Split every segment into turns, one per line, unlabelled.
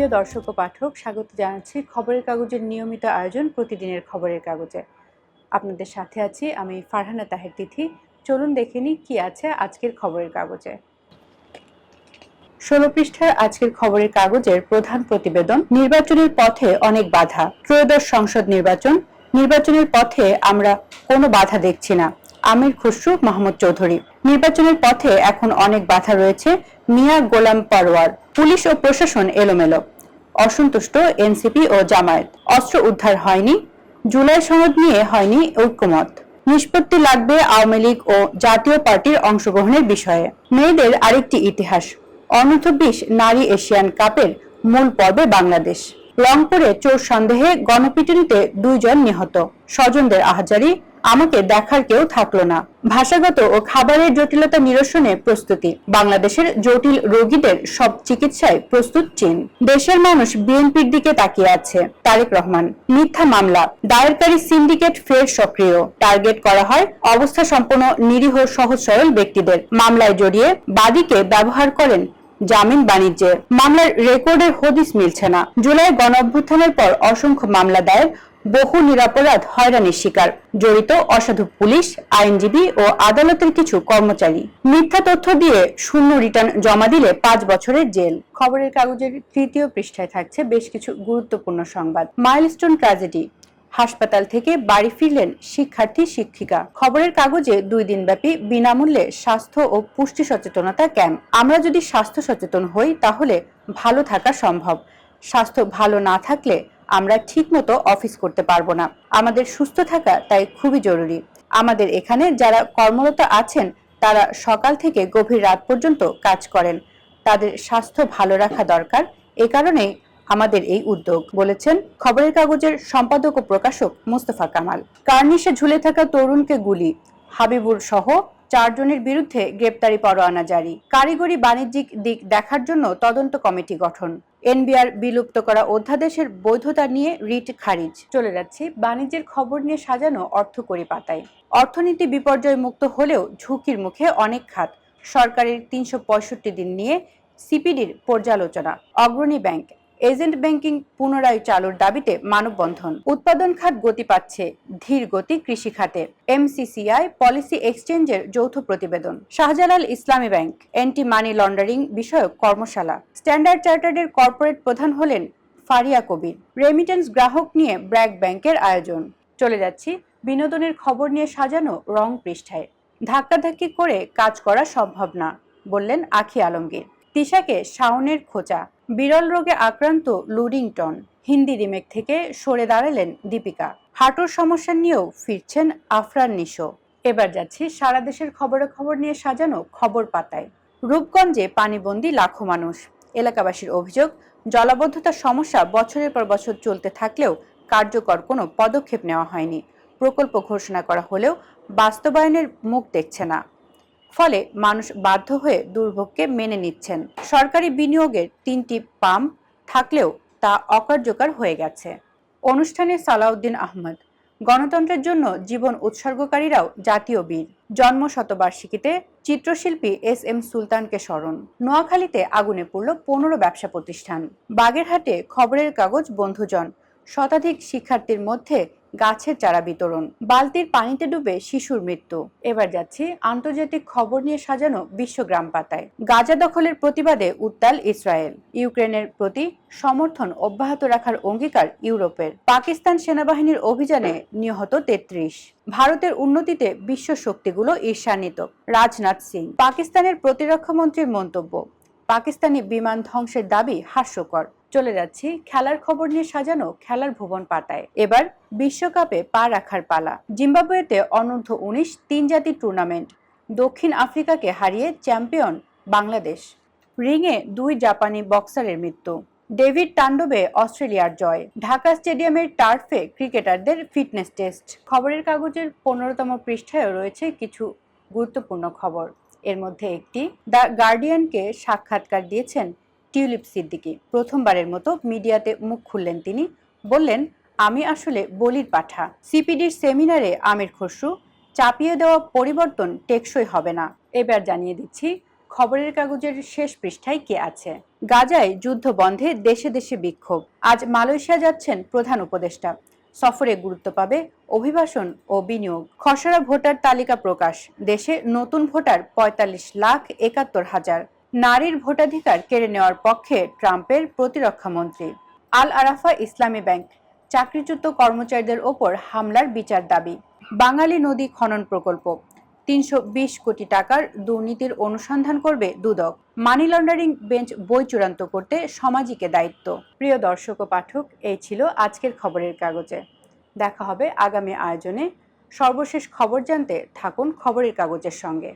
প্রিয় দর্শক ও পাঠক, স্বাগত জানাচ্ছি খবরের কাগজের নিয়মিত আয়োজন প্রতিদিনের খবরের কাগজে। আপনাদের সাথে আছি আমি ফারহানা তাহের তিথি। চলুন দেখে নিই কি আছে আজকের খবরের কাগজে। ষোলো পৃষ্ঠার আজকের খবরের কাগজের প্রধান প্রতিবেদন, নির্বাচনের পথে অনেক বাধা। ত্রয়োদশ সংসদ নির্বাচন, নির্বাচনের পথে আমরা কোনো বাধা দেখছি না। আমির খুসরু মাহমুদ চৌধুরী। নির্বাচনের পথে এখন অনেক বাধা রয়েছে। মিয়া গোলাম পরওয়ার পুলিশ ও প্রশাসন এলোমেলো। অসন্তুষ্ট এনসিপি ও জামায়াত। অস্ত্র উদ্ধার হয়নি। জুলাই সনদ নিয়ে হয়নি ঐক্যমত। নিষ্পত্তি লাগবে আওয়ামী লীগ ও জাতীয় পার্টির অংশগ্রহণের বিষয়ে। মেয়েদের আরেকটি ইতিহাস। অনূর্ধ্ব বিশ নারী এশিয়ান কাপের মূল পর্বে বাংলাদেশ। রংপুরে চোর সন্দেহে গণপিটুনিতে দুইজন নিহত। স্বজনদের আহাজারি আমাকে দেখার কেউ থাকল না। ভাষাগত ও খাবারের জটিলতা নিরসনে প্রস্তুতি। বাংলাদেশের জটিল রোগীদের সব চিকিৎসায় প্রস্তুত চীন। দেশের মানুষ বিএনপির দিকে তাকিয়ে আছে, তারেক রহমান। মিথ্যা মামলা, দায়েরকারী সিন্ডিকেট ফের সক্রিয়। টার্গেট করা হয় অবস্থা সম্পন্ন, নিরীহ, সহজ, সরল ব্যক্তিদের। মামলায় জড়িয়ে বাদীকে ব্যবহার করেন জামিন বাণিজ্যে। মামলার রেকর্ডের হদিস মিলছে না। জুলাই গণ অভ্যুত্থানের পর অসংখ্য মামলা দায়ের বহু নিরাপরাধ হয়রানির শিকার, জড়িত অসাধু পুলিশ, আইনজীবী ও আদালতের কিছু কর্মচারী। মিথ্যা তথ্য দিয়ে শূন্য রিটার্ন জমা দিলে পাঁচ বছরের জেল। খবরের কাগজের তৃতীয় পৃষ্ঠায় থাকছে বেশ কিছু গুরুত্বপূর্ণ সংবাদ। মাইলস্টোন ট্র্যাজেডি, হাসপাতাল থেকে বাড়ি ফিরলেন শিক্ষার্থী শিক্ষিকা। খবরের কাগজে দুই দিনব্যাপী বিনামূল্যে স্বাস্থ্য ও পুষ্টি সচেতনতা ক্যাম্প। আমরা যদি স্বাস্থ্য সচেতন হই, তাহলে ভালো থাকা সম্ভব। স্বাস্থ্য ভালো না থাকলে আমরা ঠিকমতো অফিস করতে পারব না। আমাদের সুস্থ থাকা তাই খুবই জরুরি। আমাদের এখানে যারা কর্মরত আছেন, তারা সকাল থেকে গভীর রাত পর্যন্ত কাজ করেন। তাদের স্বাস্থ্য ভালো রাখা দরকার। এ কারণেই আমাদের এই উদ্যোগ, বলেছেন খবরের কাগজের সম্পাদক ও প্রকাশক মোস্তফা কামাল। কার্নিশে ঝুলে থাকা তরুণকে গুলি, হাবিবুর সহ চারজনের বিরুদ্ধে গ্রেপ্তারি পরোয়ানা জারি। কারিগরি বাণিজ্যিক দিক দেখার জন্য তদন্ত কমিটি গঠন। এনবিআর বিলুপ্ত করা অধ্যাদেশের বৈধতা নিয়ে রিট খারিজ। চলে যাচ্ছে বাণিজ্যের খবর নিয়ে সাজানো অর্থকরী পাতায়। অর্থনীতি বিপর্যয় মুক্ত হলেও ঝুঁকির মুখে অনেক খাত। সরকারের তিনশো পঁয়ষট্টি দিন নিয়ে সিপিডির পর্যালোচনা। অগ্রণী ব্যাংক এজেন্ট ব্যাংকিং পুনরায় চালুর দাবিতে মানববন্ধন। উৎপাদন খাত গতি পাচ্ছে, ধীর গতি কৃষি খাতে। এমসিসিআই পলিসি এক্সচেঞ্জের যৌথ প্রতিবেদন। শাহজালাল ইসলামী ব্যাংক অ্যান্টি মানি লন্ডারিং বিষয়ক কর্মশালা। স্ট্যান্ডার্ড চার্টার্ডের কর্পোরেট প্রধান হলেন ফারিয়া কবির। রেমিটেন্স গ্রাহক নিয়ে ব্র্যাক ব্যাংকের আয়োজন। চলে যাচ্ছি বিনোদনের খবর নিয়ে সাজানো রং পৃষ্ঠায়। ধাক্কাধাক্কি করে কাজ করা সম্ভব না, বললেন আখি আলমগীর। তিশাকে শাওনের খোঁচা। বিরল রোগে আক্রান্ত লুডিংটন। হিন্দি রিমেক থেকে সরে দাঁড়ালেন দীপিকা। হাঁটুর সমস্যা নিয়েও ফিরছেন আফরান নিশো। এবার যাচ্ছি সারা দেশের খবরাখবর নিয়ে সাজানো খবর পাতায়। রূপগঞ্জে পানিবন্দী লাখো মানুষ। এলাকাবাসীর অভিযোগ, জলাবদ্ধতার সমস্যা বছরের পর বছর চলতে থাকলেও কার্যকর কোনো পদক্ষেপ নেওয়া হয়নি। প্রকল্প ঘোষণা করা হলেও বাস্তবায়নের মুখ দেখছে না। ফলে মানুষ বাধ্য হয়ে দুর্ভোগকে মেনে নিচ্ছেন। সরকারি বিনিয়োগের তিনটি পাম্প থাকলেও তা অকার্যকর হয়ে গেছে। অনুষ্ঠানে সালাউদ্দিন আহমদ, গণতন্ত্রের জন্য জীবন উৎসর্গকারীরাও জাতীয় বীর। জন্ম শতবার্ষিকীতে চিত্রশিল্পী এস এম সুলতানকে স্মরণ। নোয়াখালীতে আগুনে পড়ল পনেরো ব্যবসা প্রতিষ্ঠান। বাগেরহাটে খবরের কাগজ বন্ধুজন শতাধিক শিক্ষার্থীর মধ্যে গাছের চারা বিতরণ। বালতির পানিতে ডুবে শিশুর মৃত্যু। এবার যাচ্ছি আন্তর্জাতিক খবর নিয়ে সাজানো বিশ্বগ্রাম পাতায়। গাজা দখলের প্রতিবাদে উত্তাল ইসরায়েল। ইউক্রেনের প্রতি সমর্থন অব্যাহত রাখার অঙ্গীকার ইউরোপের। পাকিস্তান সেনাবাহিনীর অভিযানে নিহত তেত্রিশ। ভারতের উন্নতিতে বিশ্ব শক্তিগুলো ঈর্ষান্বিত। রাজনাথ সিং। পাকিস্তানের প্রতিরক্ষা মন্ত্রীর মন্তব্য। পাকিস্তানি বিমান ধ্বংসের দাবি হাস্যকর। চলে যাচ্ছি, খেলার খবর নিয়ে সাজানো খেলার ভুবন পাতায়। এবার বিশ্বকাপে পা রাখার পালা। জিম্বাবুয়েতে অনূর্ধ্ব উনিশ, তিন জাতির টুর্নামেন্ট। দক্ষিণ আফ্রিকাকে হারিয়ে চ্যাম্পিয়ন বাংলাদেশ। রিংয়ে দুই জাপানি বক্সারের মৃত্যু। ডেভিড তাণ্ডবে অস্ট্রেলিয়ার জয়। ঢাকা স্টেডিয়ামের টার্ফে ক্রিকেটারদের ফিটনেস টেস্ট। খবরের কাগজের পনেরোতম পৃষ্ঠায়ও রয়েছে কিছু গুরুত্বপূর্ণ খবর। এর মধ্যে একটি, দ্য গার্ডিয়ানকে সাক্ষাৎকার দিয়েছেন টিউলিপ সিদ্দিকি প্রথমবারের মতো মিডিয়াতে মুখ খুললেন তিনি। বললেন, আমি আসলে বলির পাঠা। সিপিডির সেমিনারে আমির খসরু। চাপিয়ে দেওয়া পরিবর্তন টেকসই হবে না। এবার জানিয়ে দিচ্ছি, খবরের কাগজের শেষ পৃষ্ঠায় কে আছে? গাজায় যুদ্ধ বন্ধে দেশে দেশে বিক্ষোভ। আজ মালয়েশিয়া যাচ্ছেন প্রধান উপদেষ্টা। সফরে গুরুত্ব পাবে অভিবাসন ও বিনিয়োগ। খসড়া ভোটার তালিকা প্রকাশ। দেশে নতুন ভোটার পঁয়তাল্লিশ লাখ একাত্তর হাজার। নারীর ভোটাধিকার কেড়ে নেওয়ার পক্ষে ট্রাম্পের প্রতিরক্ষা মন্ত্রী। আল আরাফা ইসলামী ব্যাংক, চাকরিচ্যুত কর্মচারীদের ওপর হামলার বিচার দাবি। বাঙালি নদী খনন প্রকল্প, তিনশো বিশ কোটি টাকার দুর্নীতির অনুসন্ধান করবে দুদক। মানি লন্ডারিং বেঞ্চ বই চূড়ান্ত করতে সমাজিকে দায়িত্ব। প্রিয় দর্শক ও পাঠক, এই ছিল আজকের খবরের কাগজে। দেখা হবে আগামী আয়োজনে। সর্বশেষ খবর জানতে থাকুন খবরের কাগজের সঙ্গে।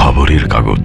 খবরের কাগজ।